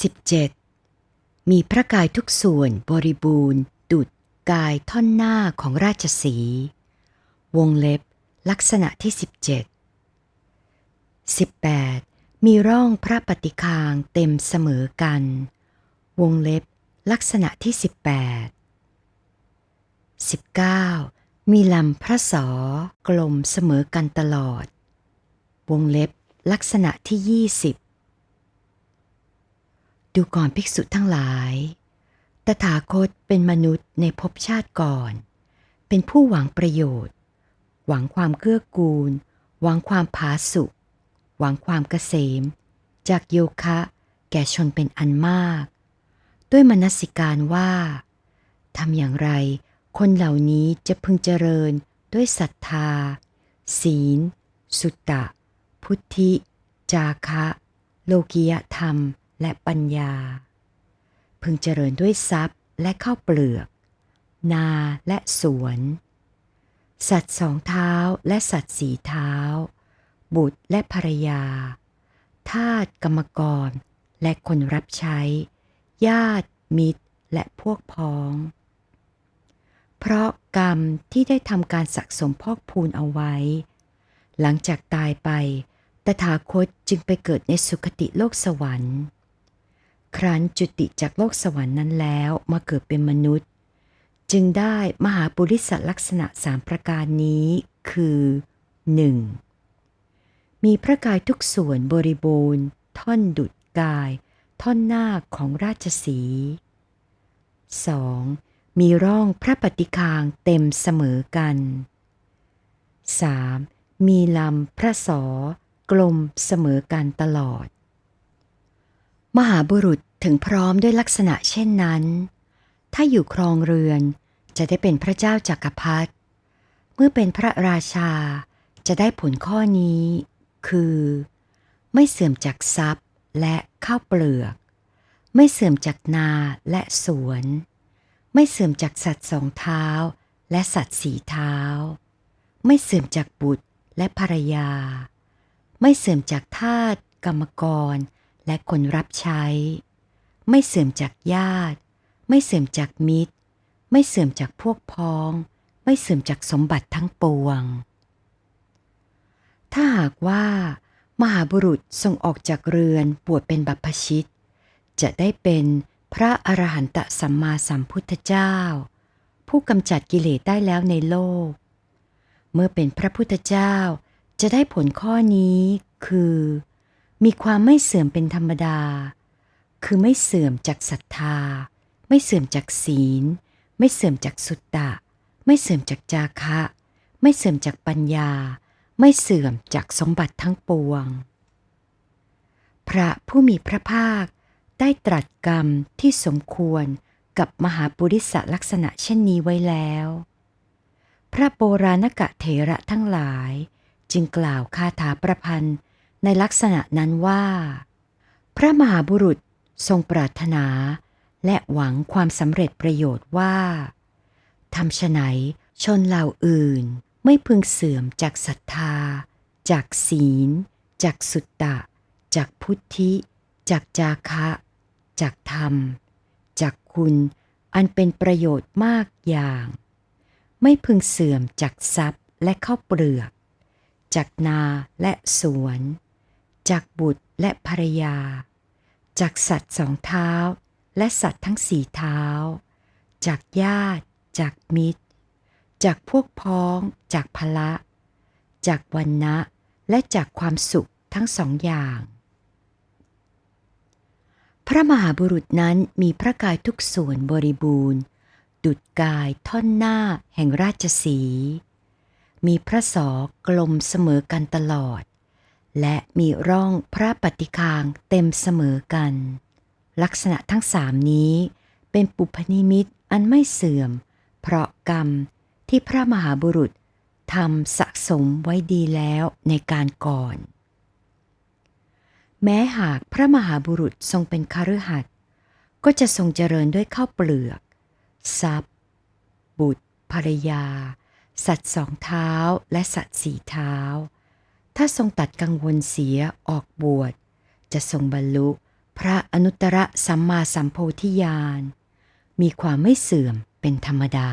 17. มีพระกายทุกส่วนบริบูรณ์ ดุดกายท่อนหน้าของราชสีห์วงเล็บ ลักษณะที่ 17 18. มีร่องพระปฏิคางเต็มเสมอกัน วงเล็บ ลักษณะที่ 18 19. มีลำพระสอกลมเสมอกันตลอด วงเล็บ ลักษณะที่ 20 ดูก่อนภิกษุทั้งหลาย ตถาคตเป็นมนุษย์ในภพชาติก่อน เป็นผู้หวังประโยชน์ หวังความเกื้อกูล หวังความผาสุกหวังความเกษม จากโยคะแก่ชนเป็นอันมาก ด้วยมนสิการว่าทำอย่างไร คนเหล่านี้จะพึงเจริญด้วยศรัทธา ศีล สุตตะ พุทธิ จาคะ โลกิยธรรม และปัญญา พึงเจริญด้วยทรัพย์และข้าวเปลือก นาและสวน สัตว์สองเท้าและสัตว์สีเท้า บุตรและภรรยา ทาสกรรมกร และคนรับใช้ ญาติมิตรและพวกพ้อง เพราะกรรมที่ได้ทำการสะสมพอกพูนเอาไว้ หลังจากตายไป ตถาคตจึงไปเกิดในสุคติโลกสวรรค์ ครั้นจุติจากโลกสวรรค์นั้นแล้วมาเกิดเป็นมนุษย์ จึงได้มหาปุริสลักษณะสามประการนี้คือ 1. มีพระกายทุกส่วนบริบูรณ์ ท่อนดุดกาย ท่อนหน้าของราชสี 2. มีร่องพระปฏิคางเต็มเสมอกัน 3. มีลำพระสอกลมเสมอกันตลอด มหาบุรุษ ถึงพร้อมด้วยลักษณะเช่นนั้น ถ้าอยู่ครองเรือนจะได้เป็นพระเจ้าจากักรพรรดิ เมื่อเป็นพระราชาจะได้ผลข้อนี้ คือ ไม่เสื่อมจากทรัพย์และข้าวเปลือก ไม่เสื่อมจากนาและสวน ไม่เสื่อมจากสัตว์สองเท้าและสัตว์สีเท้า ไม่เสื่อมจากบุตรและภรรยา ไม่เสื่อมจากทาสกรรมกร และคนรับใช้ ไม่เสื่อมจากญาติ ไม่เสื่อมจากมิตร ไม่เสื่อมจากพวกพ้อง ไม่เสื่อมจากสมบัติทั้งปวง ถ้าหากว่า มหาบุรุษทรงออกจากเรือนบวชเป็นบัพพชิต จะได้เป็นพระอรหันตสัมมาสัมพุทธเจ้า ผู้กำจัดกิเลสได้แล้วในโลก เมื่อเป็นพระพุทธเจ้าจะได้ผลข้อนี้คือ มีความไม่เสื่อมเป็นธรรมดา คือไม่เสื่อมจากศรัทธา ไม่เสื่อมจากศีล ไม่เสื่อมจากสุตตะ ไม่เสื่อมจากจาคะ ไม่เสื่อมจากปัญญา ไม่เสื่อมจากสมบัติทั้งปวง พระผู้มีพระภาคได้ตรัสกรรมที่สมควรกับมหาปุริสลักษณะเช่นนี้ไว้แล้ว พระโบราณกะเถระทั้งหลาย จึงกล่าวคาถาประพันธ์ในลักษณะนั้นว่า พระมหาบุรุษ ทรงปรารถนา และหวังความสำเร็จประโยชน์ว่าทำฉไหนชนเหล่าอื่นไม่พึงเสื่อมจากศรัทธา จากศีล จากสุตตะ จากพุทธิ จากจาคะ จากธรรม จากคุณอันเป็นประโยชน์มากอย่าง ไม่พึงเสื่อมจากทรัพย์และข้าวเปลือก จากนาและสวน จากบุตรและภรรยา จากสัตว์สองเท้า และสัตว์ทั้งสี่เท้า จากญาติ จากมิตร จากพวกพ้อง จากพละ จากวันนะและจากความสุขทั้งสองอย่าง พระมหาบุรุษนั้นมีพระกายทุกส่วนบริบูรณ์ ดุดกายท่อนหน้าแห่งราชสี มีพระศอกลมเสมอกันตลอด และมีร่องพระปฏิคางเต็มเสมอกัน ลักษณะทั้งสามนี้เป็นปุพนิมิตอันไม่เสื่อม เพราะกรรมที่พระมหาบุรุษทำสะสมไว้ดีแล้วในการก่อน แม้หากพระมหาบุรุษทรงเป็นคฤหัสถ์ก็จะทรงเจริญด้วยข้าวเปลือก ทรัพย์ บุตรภรรยา สัตว์สองเท้าและสัตว์สี่เท้า ถ้าทรงตัดกังวลเสียออกบวช จะทรงบรรลุพระอนุตตรสัมมาสัมโพธิญาณ มีความไม่เสื่อมเป็นธรรมดา